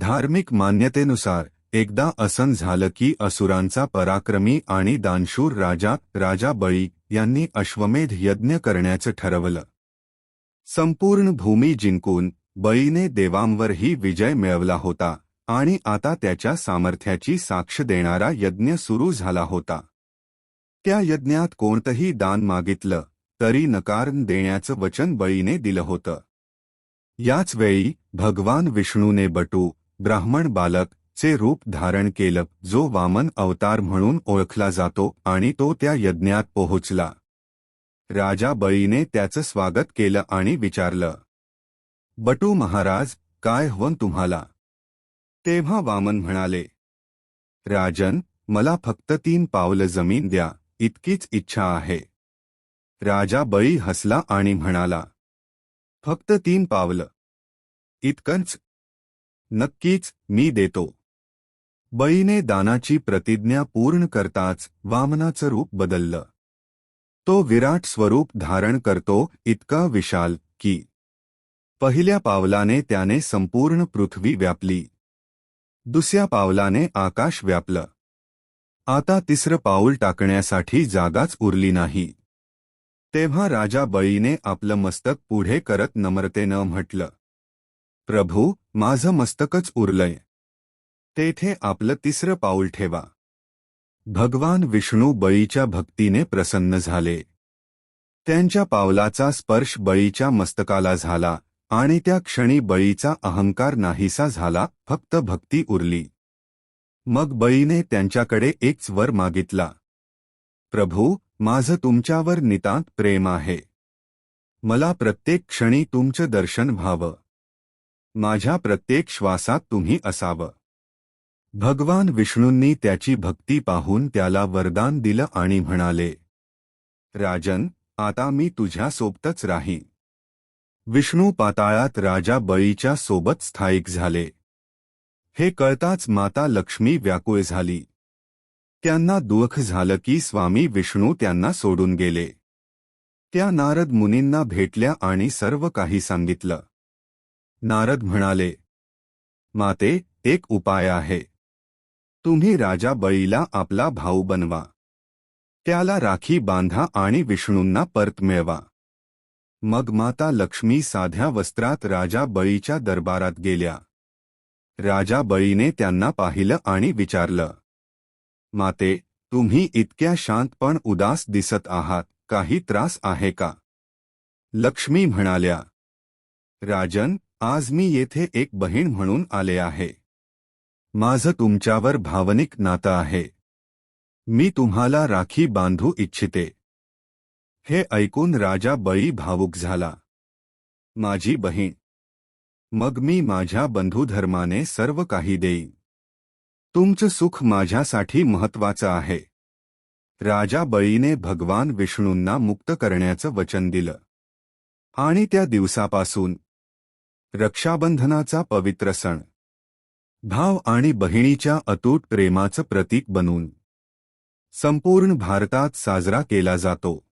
धार्मिक मान्यतेनुसार एकदा असन झालं की असुरांचा पराक्रमी आणि दानशूर राजा राजा बळी यांनी अश्वमेध यज्ञ करण्याचं ठरवलं. संपूर्ण भूमी जिंकून बळीने देवांवरही विजय मिळवला होता आणि आता त्याच्या सामर्थ्याची साक्ष देणारा यज्ञ सुरू झाला होता. त्या यज्ञात कोणतंही दान मागितलं तरी नकार देण्याचं वचन बळीने दिलं होतं. याच वेळी भगवान विष्णूने बटू ब्राह्मण बालक चे रूप धारण केलं जो वामन अवतार म्हणून ओळखला जातो आणि तो त्या यज्ञात पोहोचला. राजा बळीने त्याचं स्वागत केलं आणि विचारलं बटू महाराज काय हवं तुम्हाला? तेव्हा वामन म्हणाले राजन मला फक्त तीन पावलं जमीन द्या इतकीच इच्छा आहे. राजा बळी हसला आणि म्हणाला फक्त तीन पावलं. इतकंच नक्कीच मी देतो. बळीने दानाची प्रतिज्ञा पूर्ण करताच वामनाचं रूप बदललं. तो विराट स्वरूप धारण करतो इतका विशाल की. पहिल्या पावलाने त्याने संपूर्ण पृथ्वी व्यापली. दुसऱ्या पावलाने आकाश व्यापलं. आता तिसरं पाऊल टाकण्यासाठी जागाच उरली नाही. तेव्हा राजा बळीने आपलं मस्तक पुढे करत नम्रतेनं म्हटलं प्रभू माझं मस्तकच उरलंय. तेथे आपलं तिसरं पाऊल ठेवा. भगवान विष्णू बळीच्या भक्तीने प्रसन्न झाले. त्यांच्या पावलाचा स्पर्श बळीच्या मस्तकाला झाला आणि त्या क्षणी बळीचा अहंकार नाहीसा झाला फक्त भक्ती उरली. मग बळीने त्यांच्याकडे एकच वर मागितला. प्रभू माझं तुमच्यावर नितांत प्रेम आहे. मला प्रत्येक क्षणी तुमचं दर्शन व्हावं. माझ्या प्रत्येक श्वासात तुम्ही असावं. भगवान विष्णूंनी त्याची भक्ती पाहून त्याला वरदान दिलं आणि म्हणाले राजन आता मी तुझ्या सोबतच राहीन विष्णू पाताळात राजा बळीच्या सोबत स्थायिक झाले. हे कळताच माता लक्ष्मी व्याकुळ झाली. त्यांना दुःख झालं की स्वामी विष्णू त्यांना सोडून गेले. त्या नारद मुनींना भेटल्या आणि सर्व काही सांगितलं. नारद म्हणाले, माते, एक उपाय आहे. तुम्ही राजा बळीला आपला भाऊ बनवा. त्याला राखी बांधा आणि विष्णूंना परत मिळवा. मग माता लक्ष्मी साध्या वस्त्रात राजा बळीच्या दरबारात गेल्या. राजा बळीने त्यांना पाहिलं आणि विचारलं, माते, तुम्ही इतक्या शांत पण उदास दिसत आहात, काही त्रास आहे का? लक्ष्मी म्हणाल्या, राजन आज मी येथे एक बहीण म्हणून आले आहे. माझं तुमच्यावर भावनिक नातं आहे. मी तुम्हाला राखी बांधू इच्छिते. हे ऐकून राजा बळी भावुक झाला. माझी बहीण मग मी माझ्या बंधुधर्माने सर्व काही देईन. तुमचं सुख माझ्यासाठी महत्वाचं आहे. राजा बळीने भगवान विष्णूंना मुक्त करण्याचं वचन दिलं. आणि त्या दिवसापासून रक्षाबंधनाचा पवित्र सण. भाव आणि बहिणीच्या अतूट प्रेमाचं प्रतीक बनून. संपूर्ण भारतात साजरा केला जातो.